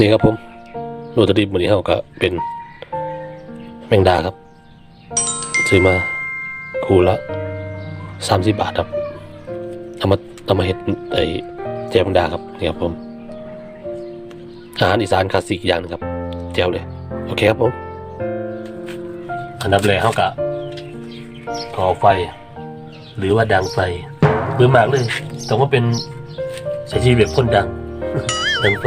นี่ครับผมโรตารีวันนี้เขาก็เป็นแมงดาครับ ซื้อมาคูละสามสิบบาทครับเอามาเอามาเห็ดไอ้แจวแมงดาครับนี่ครับผมอาหารอีสานคลาสสิกอย่างนึงครับแจวเลย โอเคครับผม อันดับแรกเขากะก่อไฟ หรือว่าดังไฟเบื่อมากเลย แต่ว่าเป็นใช้ชีวิตแบบคนดังดังไฟ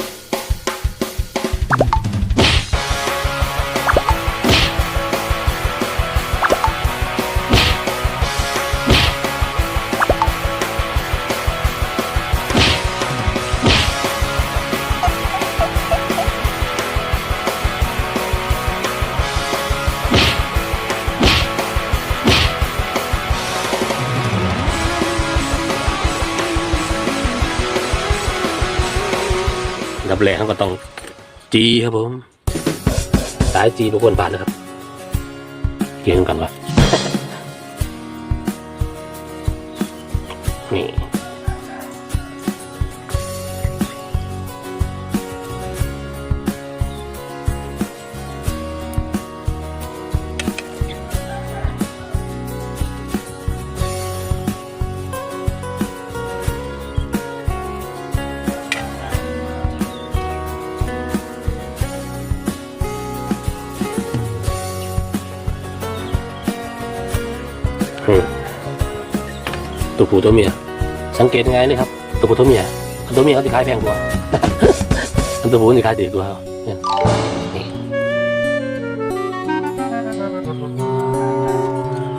ดับแรงเขาก็ต้องจีครับผมสายจีทุกคนผ่านนะครับเกี่ยงกันวะนี่ ตัวผู้ตัวเมีย สังเกตยังไงเลยครับ ตัวผู้ตัวเมียตัวเมียเขาจะขายแพงกว่าตัวผู้จะขายดีกว่า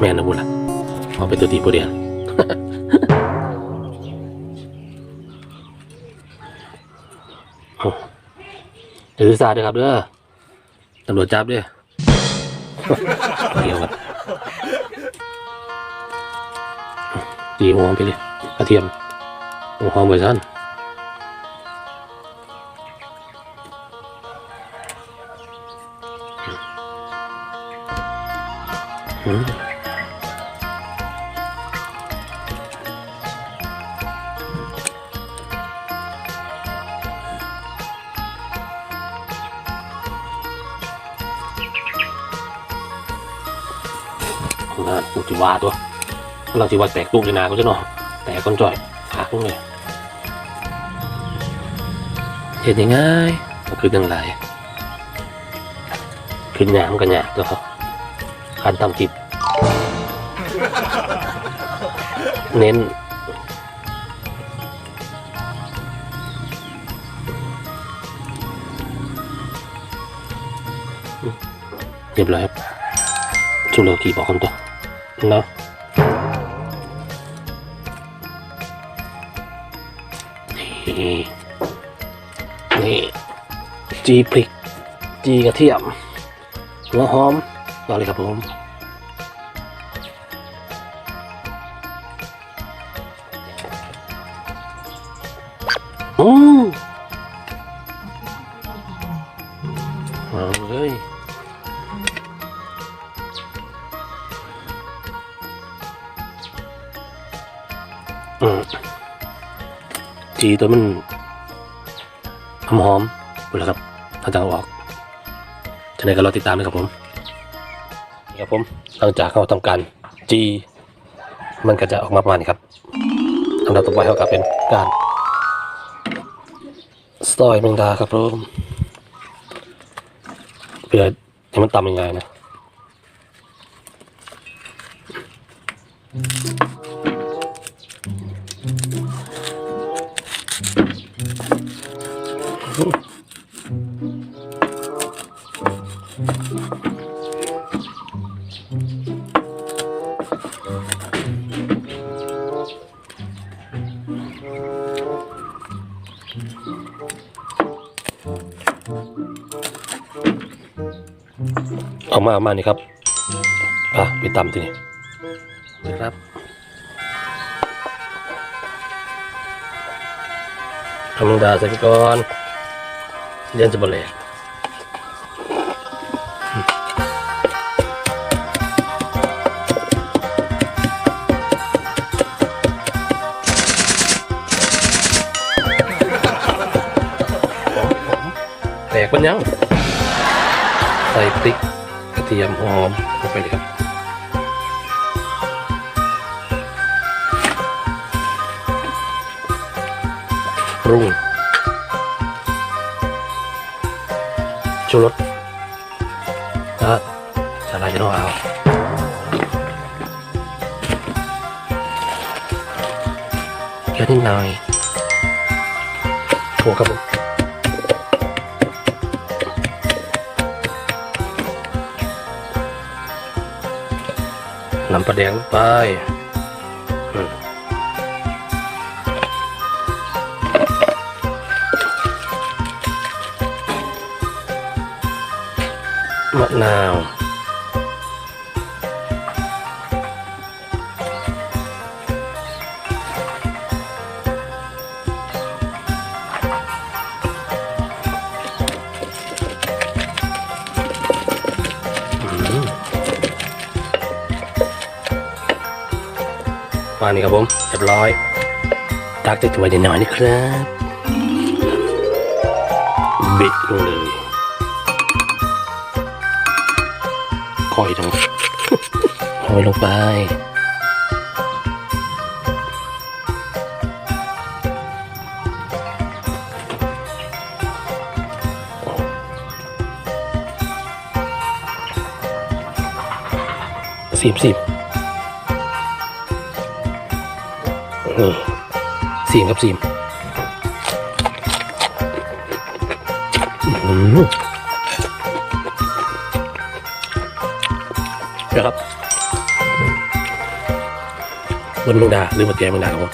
แม่นะบุญละเอาไปตัวดีตัวเดียวเดี๋ยวศึกษาด้วยครับเด้อตำรวจจับเด้อเกี่ยวกัน ดีหัวไปเลยกระเทียมหัวหอมไปสั้นอืมน่าอุจิวาตัว เราจิว่าแตกลูกเลยนาก็จะเนาะแตกก้นจ่อยหักลงเลยเห็นยังไงก็คือยังไรขึ้นหยามกันหยาบตัวเขาการทำจิตเน้นเรียบร้อยครับชุโรกีบอกคนตัวเนาะ นี่จีพริก จีกระเทียมหัวหอมต่อเลยครับผมอืม จีตัวมันหอมหอมๆดูแล้วครับถ้าจะเอาออกจะไหนก็รอติดตามนะครับผมนี่ครับผมหลังจากเขาทำการจีมันก็จะออกมาประมาณนี้ครับอันดับต่อไปเขาก็เป็นการสตอยแมงดาครับผมเพื่อให้มันตำยังไงนะ เอามาเอามานี่ครับอะไปตำทีนี้นะครับทำดาใส่ก่อนเย็นจะบะเล ยกมันยัง ใส่พริกกระเทียมหอมลงไปเลยครับปรุงชูรสแล้วสาลายจะต้องเอาเยอะนิดหน่อยโอ้ครับผม น้ำปลาแดงลงไปอืมมะนาว วางนี่ครับผมเรียบร้อยตักจะถ้วยหน่อยนี่ครับบิดลงเลยคอยทั้งโอยลงไปสิบสิบ นี่สี่ครับสีมเดี๋ยวครับบนแมงดาหรือมาแกงแมงดาครับ